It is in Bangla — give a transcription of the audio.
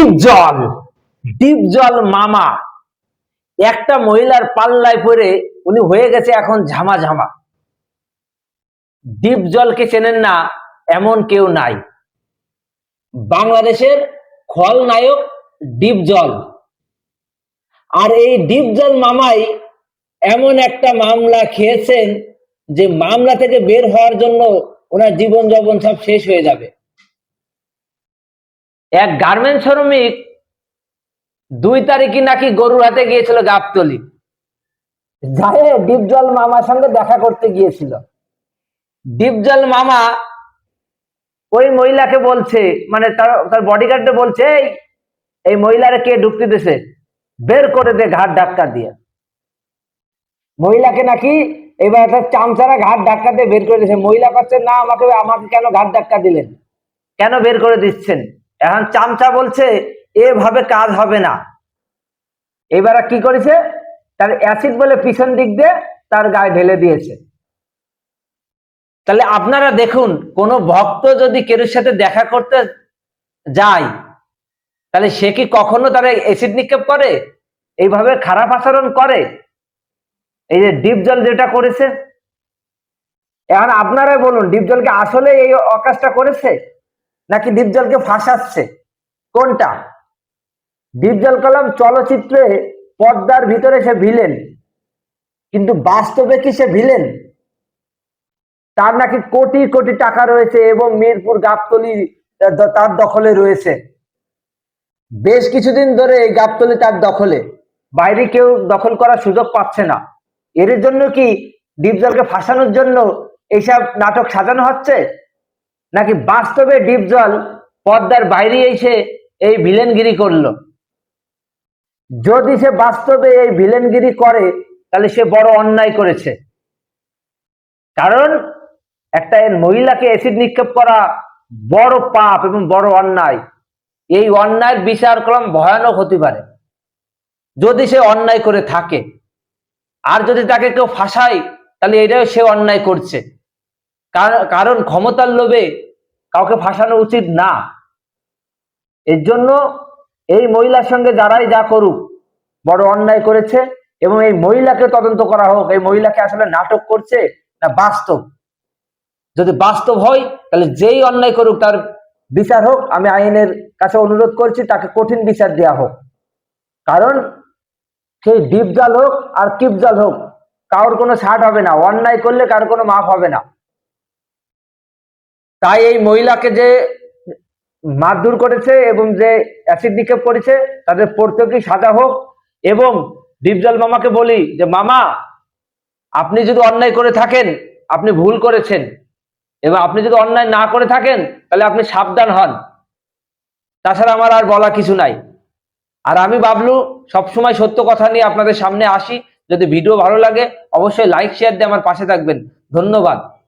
ডিপ জল ডিপ জল মামা। একটা মহিলার পাল্লায় পরে উনি হয়ে গেছে এখন ঝামা ঝামা। ডিপ জলকে চেনেন না, এমন কেউ নাই। বাংলাদেশের খলনায়ক ডিপ জল। আর এই ডিপ জল মামাই এমন একটা মামলা খেয়েছেন যে মামলা থেকে বের হওয়ার জন্য ওনার জীবন যৌবন সব শেষ হয়ে যাবে। এক গার্মেন্ট শ্রমিক দুই তারিখে নাকি গরুর হাতে গিয়েছিল গাবতলি। যায় ডিপজল মামার সঙ্গে দেখা করতে গিয়েছিল। ডিপজল মামা ওই মহিলাকে বলছে মানে তার তার বডিগার্ডে বলছে এই এই মহিলারে কে ঢুকতে দিছে? বের করে দে ঘাট ধাক্কা দিয়ে। মহিলাকে নাকি এবার একটা চামচারা ঘাট ধাক্কা দিয়ে বের করে দিয়েছে। মহিলা পাচ্ছে না আমাকে আমাকে কেন ঘাট ধাক্কা দিলেন? কেন বের করে দিচ্ছেন? এখন চামচা বলছে, এভাবে কাজ হবে না। এবার কি করেছে? তার অ্যাসিড বলে পিছন দিক দিয়ে তার গায়ে ঢেলে দিয়েছে। তাহলে আপনারা দেখুন, কোন ভক্ত যদি কেরুর সাথে দেখা করতে যায়, তাহলে সে কি কখনো তারা অ্যাসিড নিক্ষেপ করে? এইভাবে খারাপ আচরণ করে? এই যে ডিপ জল যেটা করেছে? এখন আপনারাই বলুন, ডিপ জলকে আসলে এই অকাজটা করেছে? নাকি ডিপ জলকে ফাঁসাচ্ছে? কোনটা? ডিপ জল কলম চলচ্চিত্রে পর্দার ভিতরে সে ভিলেন, কিন্তু বাস্তবে কি সে ভিলেন? তার নাকি কোটি কোটি টাকা রয়েছে এবং মিরপুর গাবতলি তার দখলে রয়েছে। বেশ কিছুদিন ধরে এই গাবতলি তার দখলে। বাইরে কেউ দখল করার সুযোগ পাচ্ছে না। এর জন্য কি ডিপজলকে ফাঁসানোর জন্য এইসব নাটক সাজানো হচ্ছে? নাকি বাস্তবে ডিপ জল পদ্মার বাইরে এসে এই ভিলেনগিরি করল? যদি সে বাস্তবে এই ভিলেনগিরি করে, তাহলে সে বড় অন্যায় করেছে। কারণ একটা মহিলাকে অ্যাসিড নিক্ষেপ করা বড় পাপ এবং বড় অন্যায়। এই অন্যায়ের বিচার ক্রম ভয়ানক হতে পারে। যদি সে অন্যায় করে থাকে, আর যদি তাকে কেউ ফাঁসায়, তাহলে এটাও সে অন্যায় করছে। কার- কারণ ক্ষমতার লোভে কাউকে ফাঁসানো উচিত না। এর জন্য এই মহিলার সঙ্গে যারাই যা করুক, বড় অন্যায় করেছে এবং এই মহিলাকে তদন্ত করা হোক, এই মহিলাকে আসলে নাটক করছে না বাস্তব? যদি বাস্তব হয়, তাহলে যেই অন্যায় করুক তার বিচার হোক, আমি আইনের কাছে অনুরোধ করছি তাকে কঠিন বিচার দেওয়া হোক। কারণ সেই ডিপ জাল হোক আর কিপ জাল হোক, কারোর কোনো ছাড় হবে না, অন্যায় করলে কারোর কোনো মাফ হবে না। তাই এই মহিলাকে যে মারধর করেছে এবং যে অ্যাসিড নিক্ষেপ করেছে, তাদের প্রত্যেকেই সাজা হোক। এবং ডিপজল মামাকে বলি যে, মামা, আপনি যদি অন্যায় করে থাকেন, আপনি ভুল করেছেন। এবং আপনি যদি অন্যায় না করে থাকেন, তাহলে আপনি সাবধান হন। তাছাড়া আমার আর বলা কিছু নাই। আর আমি বাবলু, সবসময় সত্য কথা নিয়ে আপনাদের সামনে আসি। যদি ভিডিও ভালো লাগে, অবশ্যই লাইক শেয়ার দিয়ে আমার পাশে থাকবেন। ধন্যবাদ।